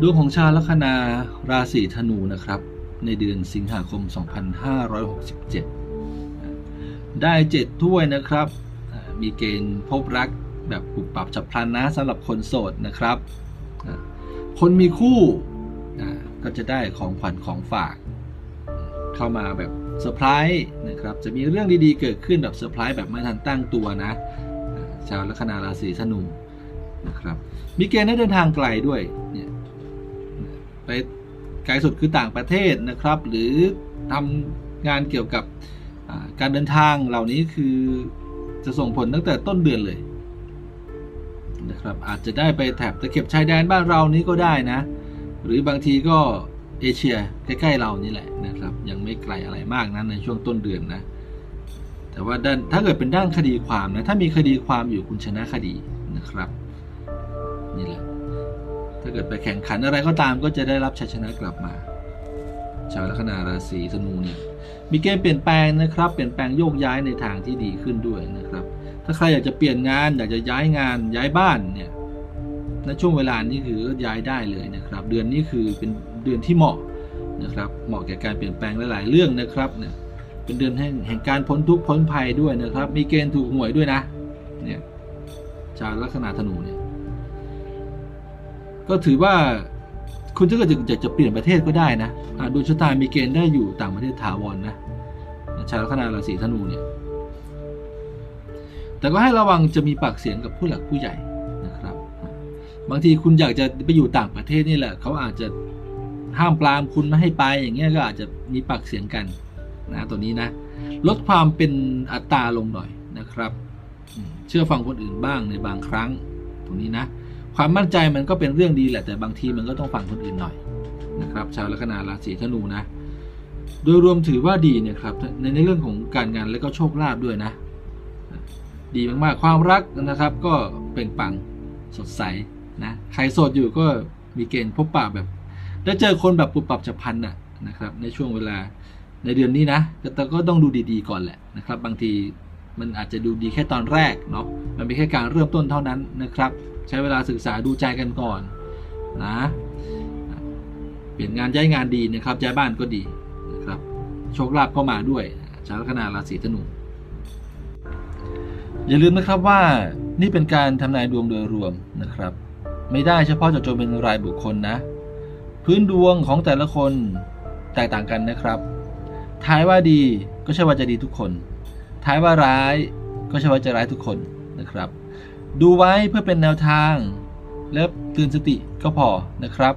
ดวงของชาวลัคนาราศีธนูนะครับ ในเดือนสิงหาคม 2567 ได้เจ็ดถ้วยนะครับ มีเกณฑ์พบรักแบบปรับปรับฉับพลันนะสำหรับคนโสดนะครับ คนมีคู่ก็จะได้ของขวัญของฝาก เข้ามาแบบเซอร์ไพรส์นะครับ จะมีเรื่องดีๆเกิดขึ้นแบบเซอร์ไพรส์แบบไม่ทันตั้งตัวนะ ชาวลัคนาราศีธนูนะครับ มีเกณฑ์ได้เดินทางไกลด้วยเนี่ย ไปไกลสุดคือต่างประเทศนะครับ หรือทำงานเกี่ยวกับการเดินทางเหล่านี้คือจะส่งผลตั้งแต่ต้นเดือนเลยนะครับอาจจะได้ไปแถบตะเข็บชายแดนบ้านเรานี้ก็ได้นะ หรือบางทีก็เอเชียใกล้ๆเรานี่แหละนะครับ ยังไม่ไกลอะไรมากนะในช่วงต้นเดือนนะ แต่ว่าด้านถ้าเกิดเป็นด้านคดีความนะ ถ้ามีคดีความอยู่คุณชนะคดีนะครับ นี่แหละ ถ้าเกิดไปแข่งขันอะไรก็ตามก็จะได้รับชัยชนะกลับมา ชาวลัคนาราศีธนูเนี่ยมีเกณฑ์เปลี่ยนแปลงนะครับ เปลี่ยนแปลงโยกย้ายในทางที่ดีขึ้นด้วยนะครับ ถ้าใครอยากจะเปลี่ยนงาน อยากจะย้ายงานย้ายบ้านเนี่ยในช่วงเวลานี้คือย้ายได้เลยนะครับ เดือนนี้คือเป็นเดือนที่เหมาะนะครับ เหมาะแก่การเปลี่ยนแปลงหลายๆเรื่องนะครับเนี่ยเป็นเดือนแห่งแห่งการพ้นทุกข์พ้นภัยด้วยนะครับ มีเกณฑ์ถูกหวยด้วยนะเนี่ยชาวลัคนาธนูเนี่ย ก็ถือว่าคุณถ้าเกิดอยากจะเปลี่ยนประเทศก็ได้นะดวงชะตามีเกณฑ์ได้อยู่ต่างประเทศถาวรนะชาวลัคนาราศีธนูเนี่ย แต่ก็ให้ระวังจะมีปากเสียงกับผู้หลักผู้ใหญ่นะครับ บางทีคุณอยากจะไปอยู่ต่างประเทศนี่แหละเขาอาจจะห้ามปรามคุณไม่ให้ไปอย่างเงี้ยก็อาจจะมีปากเสียงกันนะตัวนี้นะ ลดความเป็นอัตราลงหน่อยนะครับ เชื่อฟังคนอื่นบ้างในบางครั้งตรงนี้นะ ความมั่นใจมันก็เป็นเรื่องดีแหละแต่บางทีมันก็ต้องฟังคนอื่นหน่อยนะครับชาวลัคนาราศีธนูนะ โดยรวมถือว่าดีเนี่ยครับในในเรื่องของการงานและก็โชคลาภด้วยนะ ดีมากๆความรักนะครับ ก็เปล่งปังสดใสนะใครโสดอยู่ก็มีเกณฑ์พบปะแบบ ได้เจอคนแบบปุบปับฉับพลันน่ะนะครับ ในช่วงเวลาในเดือนนี้นะแต่ก็ต้องดูดีๆก่อนแหละนะครับ บางที มันอาจจะดูดีแค่ตอนแรกเนาะมันเป็นแค่การเริ่มต้นเท่านั้นนะครับ ใช้เวลาศึกษาดูใจกันก่อนนะเปลี่ยนงานย้ายงานดีนะครับย้ายบ้านก็ดีนะครับโชคลาภก็มาด้วยชาวลัคนาราศีธนูอย่าลืมนะครับว่านี่เป็นการทำนายดวงโดยรวมนะครับ ไม่ได้เฉพาะจะจงเป็นรายบุคคลนะ พื้นดวงของแต่ละคนแตกต่างกันนะครับทายว่าดีก็ใช่ว่าจะดีทุกคน ทายว่าร้ายก็ใช่ว่าจะร้ายทุกคนนะครับ ดูไว้เพื่อเป็นแนวทาง และเตือนสติก็พอนะครับ